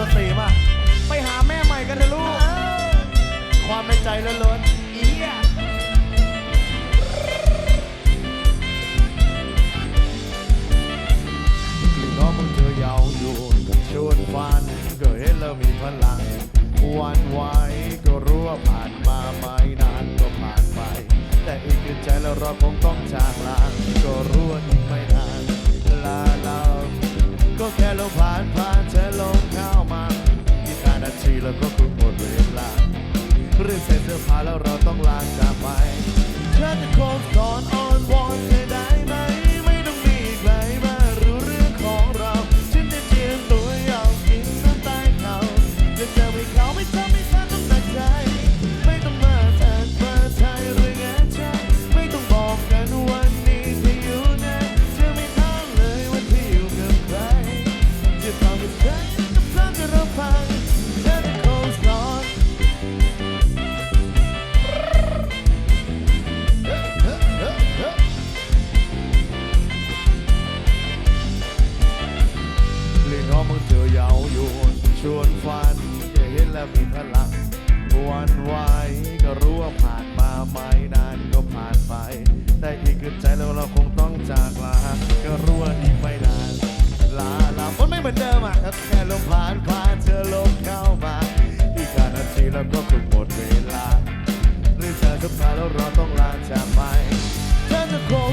ดนตรีมาไปหาแม่ใหม่กันเถอะลูก ความในใจล้วนๆอียกลิ่นน้องมึงเธอยาวอยู่ชวนฟันก็เห็นแล้วมีพลังหวันไหวก็รู้ว่าผ่านมาไม่นานก็ผ่านไป แต่อีกคือใจแล้วเราคงต้องจากลาก็รู้ว่าอีกไม่นานลาเราก็แค่ลมผ่านผ่านเธอ ห้านาทีแล้วก็คือหมดเวลาเรื่องใส่เสื้อผ้าแล้วเราต้องลาจากไปเธอจะคงสอนอ้อนวอน แต่อีกคือใจแล้วเราคงต้องจากลา ก็รู้ว่าอีกไม่นานลาลามันไม่เหมือนเดิมอะแค่ลมผ่านผ่านเธอลมเข้ามาอีกแค่นาทีแล้วก็คงหมดเวลาหรือเธอจะพาแล้วเราต้องลาจากไปเธอจะโคง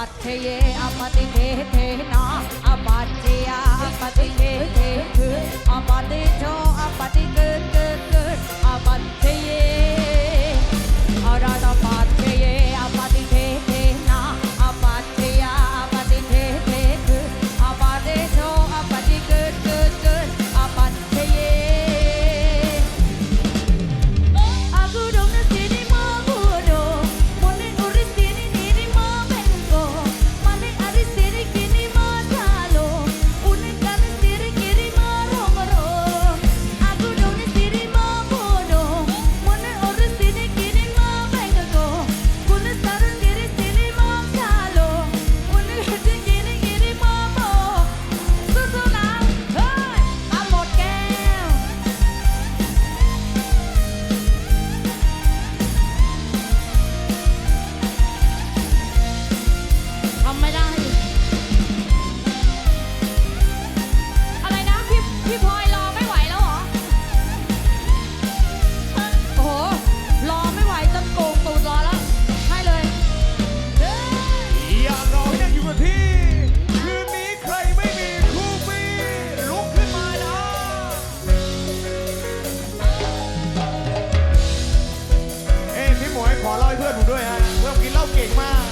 അപാധ്യയെ അപതിഹേ തേന അപാധ്യയ അപതിഹേ തേ അപതിജോ അപ ขอเล่าให้เพื่อนผมด้วยฮะเพื่อนกินเหล้าเก่งมาก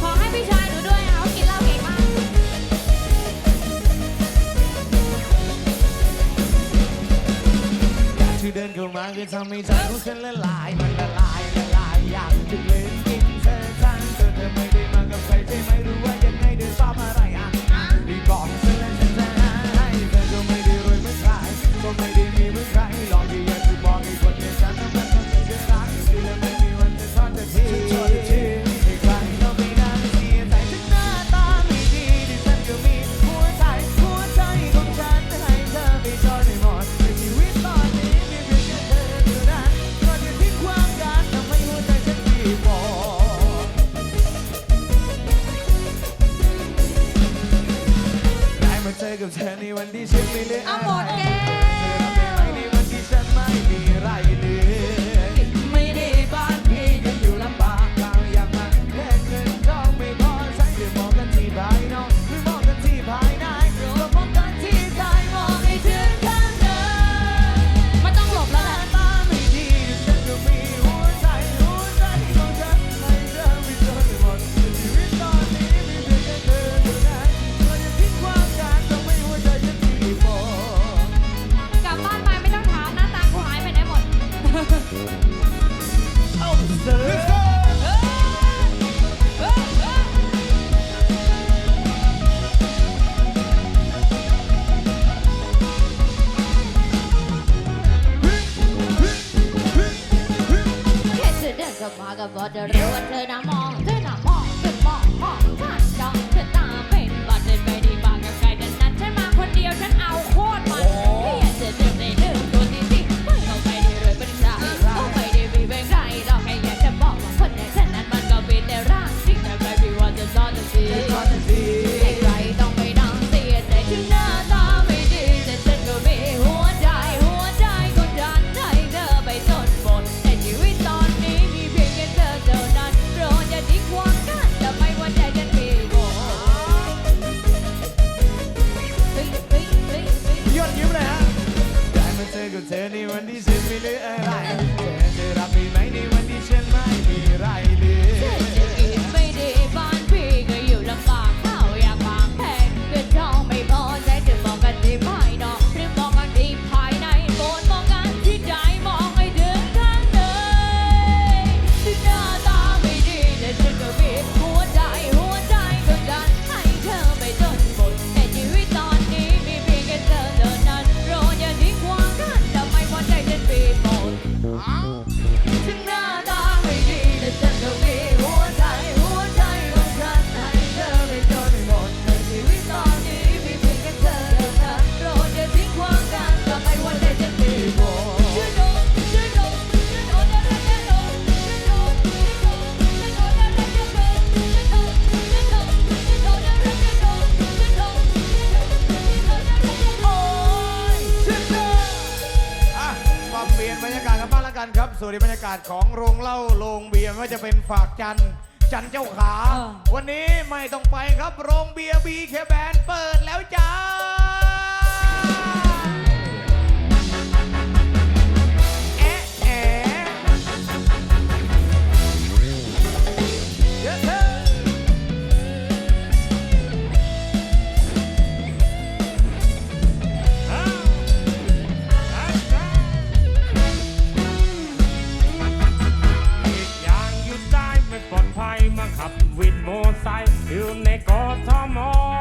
ขอให้พี่ชายหนูด้วยนะเขากินเหล้าเก่งมาก อยากที่เดินเข้ามาคือทำให้ใจของฉันละลายมันละลายละลายอยากจะเล่น โรงเบียร์ไม่ว่าจะเป็นฝากจันจันเจ้าขาวันนี้ไม่ต้องไปครับโรงเบียร์บีเคแบนเปิดแล้วจ้า side, you make all tomorrow.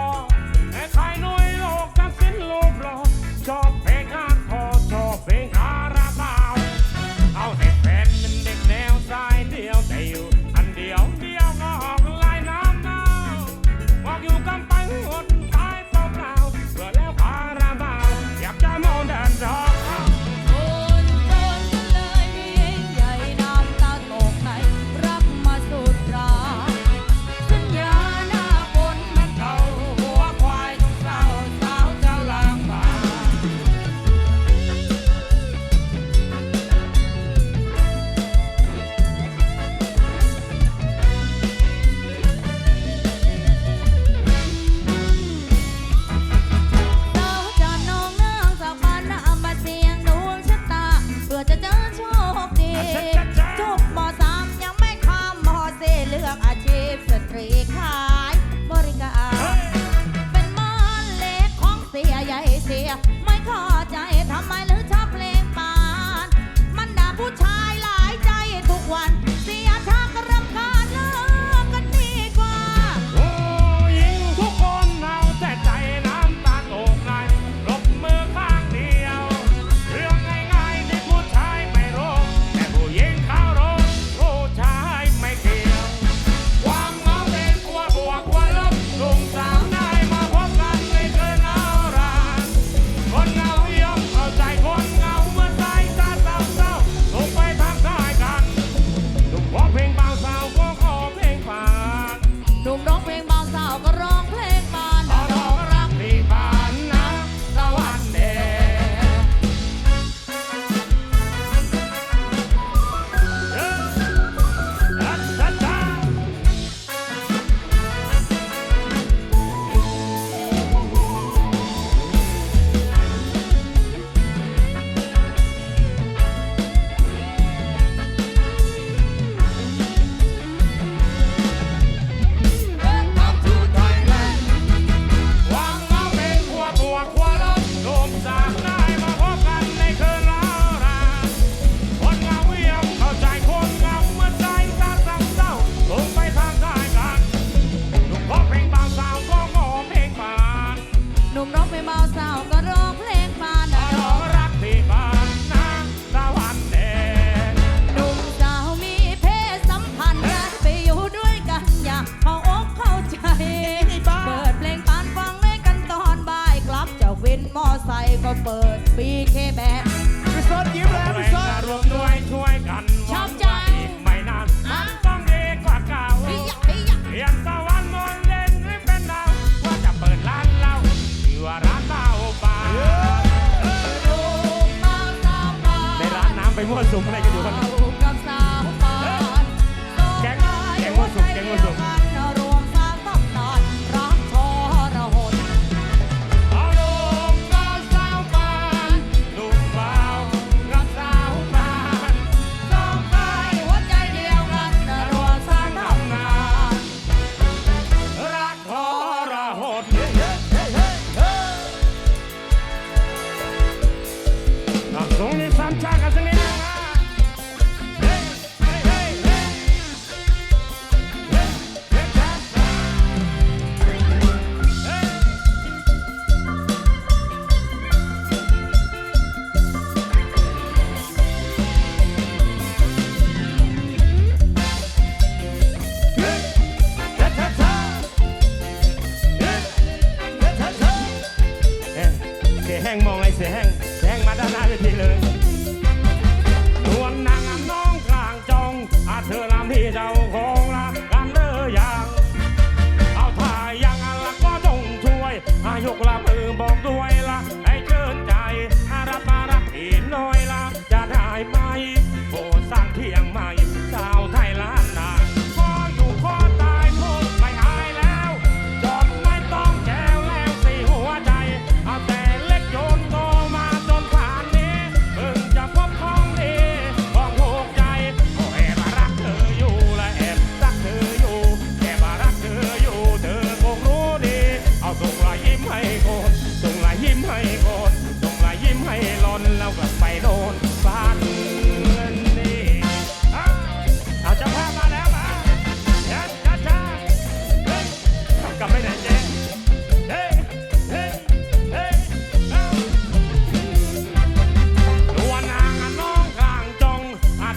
ส่งอะไ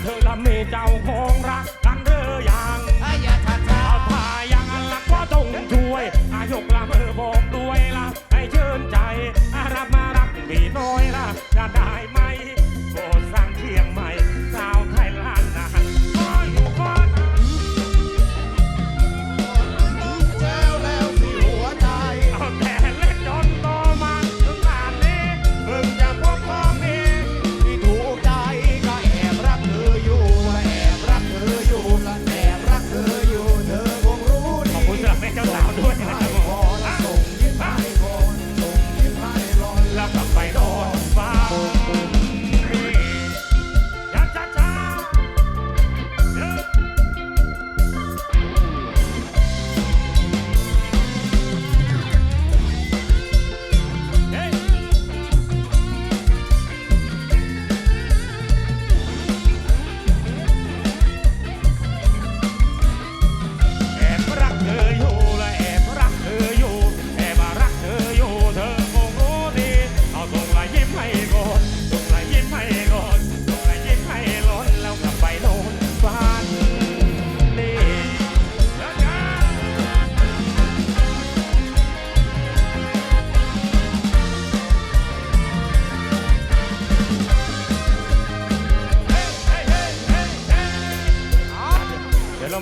เธอละเมเจ้า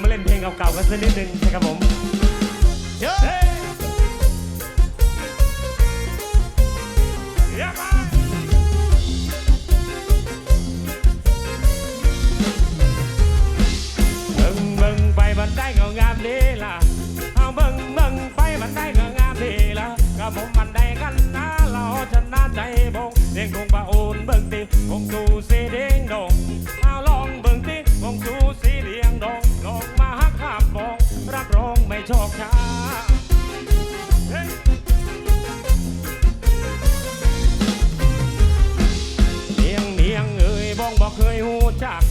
มาเล่นเพลงเก่าๆกันสักนิดนึงนะครับผมเฮ้ เคยหูจัก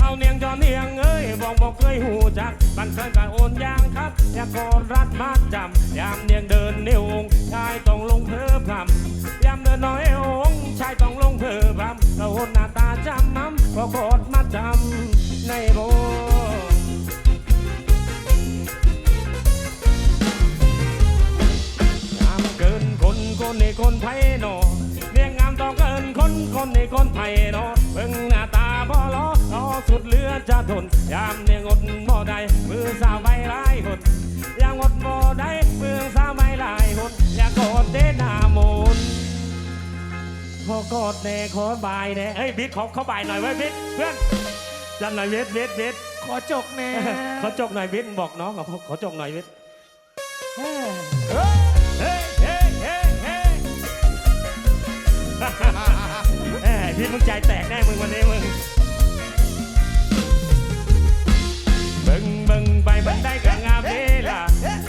เอาเนียงจอเนียงเอ้ยบองบอกเคยหูจักบันเคยการโอนยางครับอยากกอดรัดมัดจำยามเนียงเดินนิ้วองชายต้องลงเพิ่มคำยามเดินน้อยองชายต้องลงเพิ่มคำเราโอนหน้าตาจำมั่มก็กอดมัดจำในโบงามเกินคนคนในคนไทยโนเรียงงามต้องเกินคนคนในคนไทยนเบิ่งหน้าตาบ่ล้อเอาสุดเหลือจะทนยามเนี่ยงดบ่ได้มือสาวใบหลายคนยามงดบ่ได้มือสาวใบหลายคนอยากกอดเดหนาโมนขอกอดแน่ขอบายแน่เอ้ยบิ๊กขอขอบายหน่อยไว้ยบิ๊กเพื่อนจันหน่อยบิ๊กบิ๊กบิ๊กขอจกแน่ขอจกหน่อยบิ๊กบอกน้องขอขอจกหน่อยบิ๊กเฮ้ยเฮ้ยเฮ้ยเฮ้ยเฮ้ยเอ้ย พี่มึงใจแตกแน่มึงวันนี้มึงเบิ่งเบิ่งไปบันไดก็งามดีล่ะ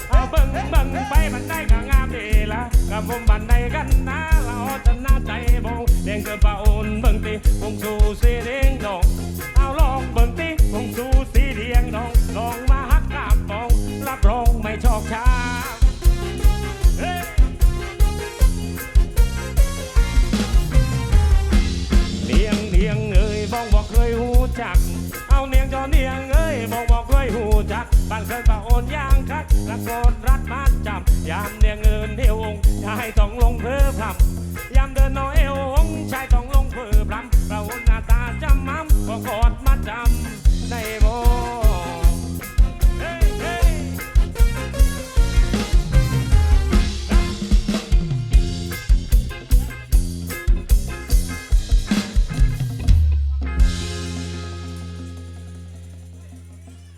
เอาเบิ่งเบิ่งไปบันไดก็งามดีล่ะกับผมบันไดกันนะเราจะน่าใจบงเด้งเกินปะโอนเบิ่งตีคงสู้สีเด้งดองเอาลองเบิ่งตีคงสู้สีเดียงดองลองมาฮักกาบปองรับรองไม่ชอกช้า รักตะโกนรัดมานจำยามเนี่ยเงินเดียวองค์ชายต้องลงเพิ่มคำยามเดินน้อยเอ